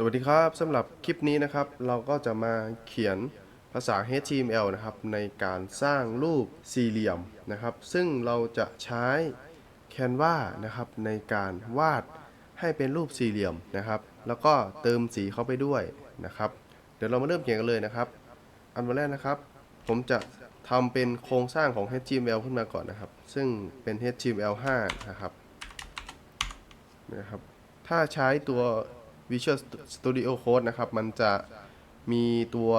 สวัสดีครับสำหรับคลิปนี้นะครับ เราก็จะมาเขียนภาษา HTML นะครับ ในการสร้างรูปสี่เหลี่ยมนะครับ ซึ่งเราจะใช้ Canva นะครับในการวาดให้เป็นรูปสี่เหลี่ยมนะครับ แล้วก็เติมสีเข้าไปด้วยนะครับ เดี๋ยวเรามาเริ่มเขียนกันเลยนะครับ อันดับแรกนะครับ ผมจะทำเป็นโครงสร้างของ HTML ขึ้นมาก่อนนะครับ ซึ่งเป็น HTML5 นะครับนะครับ ถ้าใช้ตัว Visual Studio Code นะครับ มันจะมีตัว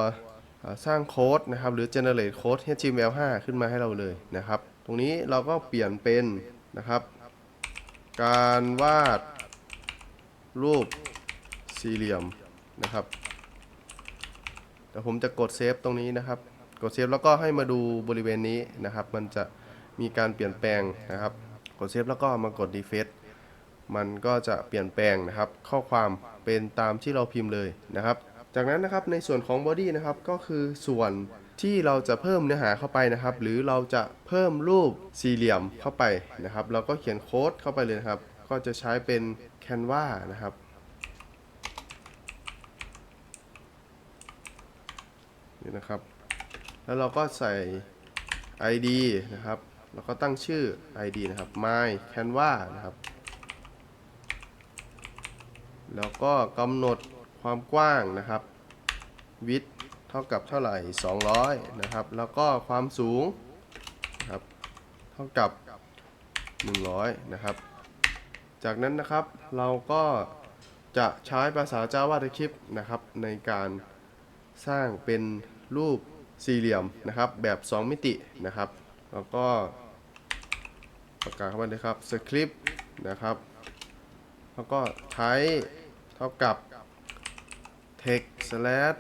สร้างโค้ดนะครับ หรือ generate code HTML5 ขึ้นมาให้เราเลยนะครับ ตรงนี้เราก็เปลี่ยนเป็นนะครับ การวาดรูปสี่เหลี่ยมนะครับเดี๋ยวผมจะกดเซฟตรงนี้นะครับ กดเซฟแล้วก็ให้มาดูบริเวณนี้นะครับ มันจะมีการเปลี่ยนแปลงนะครับ กดเซฟแล้วก็มากด defaced มันก็จะเปลี่ยนแปลงนะครับ ข้อความเป็นตามที่เราพิมพ์เลยนะครับ จากนั้นนะครับในส่วนของ body นะครับก็คือส่วนที่เราจะเพิ่มเนื้อหาเข้าไปนะครับ หรือเราจะเพิ่มรูปสี่เหลี่ยมเข้าไปนะครับ เราก็เขียนโค้ดเข้าไปเลยนะครับ ก็จะใช้เป็น Canva นะครับนี่นะครับ แล้วเราก็ใส่ ID นะครับ แล้วก็ตั้งชื่อ ID นะครับ my canva นะครับ แล้วก็กำหนดความกว้างนะครับ width เท่ากับเท่าไหร่ 200 นะครับ แล้วก็ความสูงนะครับเท่ากับ 100 นะครับ จากนั้นนะครับเราก็จะใช้ภาษา JavaScript นะครับในการสร้างเป็นรูปสี่เหลี่ยมนะครับแบบ 2 มิตินะครับ แล้วก็ประกาศเข้ามาเลยครับ script นะครับ แล้วก็ใช้ เท่ากับ text slash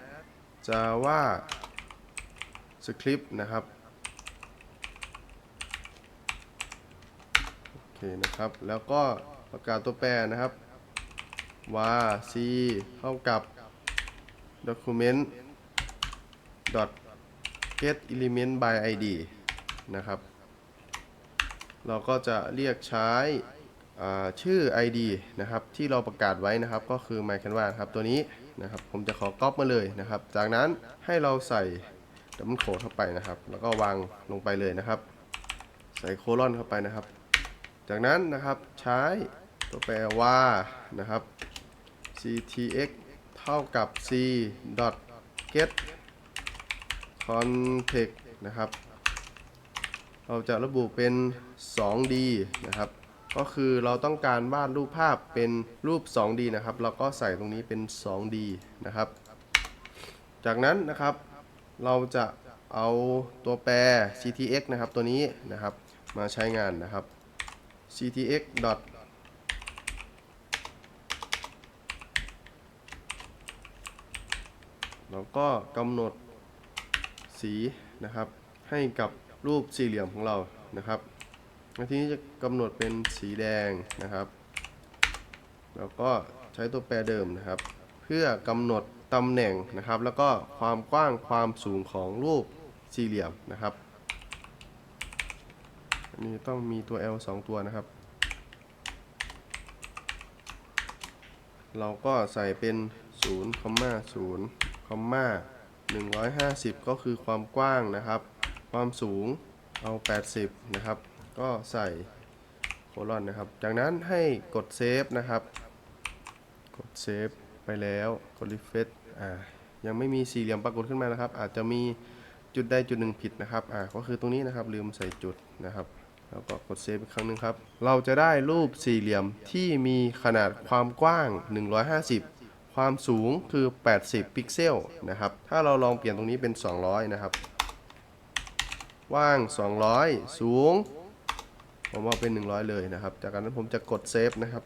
java script นะครับ โอเคนะครับ แล้วก็ประกาศตัวแปรนะครับ var c เท่ากับ document dot get element by id นะครับ เราก็จะเรียกใช้ ชื่อ ID นะครับที่เราประกาศไว้นะครับก็คือ my canva ครับตัวนี้นะครับผมจะขอก๊อปมาเลยนะครับ จากนั้นให้เราใส่ดับเบิลโคดเข้าไปนะครับ แล้วก็วางลงไปเลยนะครับ ใส่โคลอนเข้าไปนะครับ จากนั้นนะครับใช้ตัวแปรว่านะครับ ctx เท่ากับ c dot get context นะครับ เราจะระบุเป็น 2D นะครับ ก็คือเราต้องการวาดรูปภาพเป็นรูป 2D นะครับ เราก็ใส่ตรงนี้เป็น 2D นะครับ จากนั้นนะครับเราจะเอาตัวแปร ctx นะครับตัวนี้นะครับมาใช้งานนะครับ ctx .1 แล้วก็กำหนดสีนะครับให้กับรูปสี่เหลี่ยมของเรานะครับ ทีนี้จะกำหนดเป็นสีแดงนะครับ แล้วก็ใช้ตัวแปรเดิมนะครับ เพื่อกำหนดตำแหน่งนะครับ แล้วก็ความกว้างความสูงของรูปสี่เหลี่ยมนะครับอันนี้ต้องมีตัว L 2 ตัวนะครับ เราก็ใส่เป็น 0 0 150 ก็คือความกว้างนะครับ ความสูงเอา 80 นะครับ ก็ใส่โคลอนนะครับ จากนั้นให้กดเซฟนะครับ กดเซฟไปแล้วกดรีเฟซอ่ายังไม่มีสี่เหลี่ยมปรากฏขึ้นมานะครับ อาจจะมีจุดใดจุดหนึ่งผิดนะครับอ่าก็คือตรงนี้นะครับลืมใส่จุดนะครับแล้วก็กดเซฟอีกครั้งหนึ่งครับ เราจะได้รูปสี่เหลี่ยมที่มีขนาดความกว้าง 150 ความสูงคือ 80 พิกเซลนะครับ ถ้าเราลองเปลี่ยนตรงนี้เป็น 200 นะครับว่าง 200 สูง ผมเอาเป็น 100 เลยนะครับ จากนั้นผมจะกดเซฟนะครับ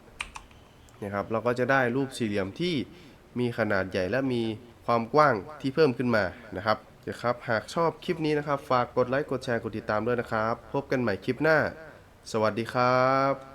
นี่ครับเราก็จะได้รูปสี่เหลี่ยมที่มีขนาดใหญ่และมีความกว้างที่เพิ่มขึ้นมานะครับนะครับหากชอบคลิปนี้นะครับ ฝากกดไลค์กดแชร์กดติดตามด้วยนะครับ พบกันใหม่คลิปหน้า สวัสดีครับ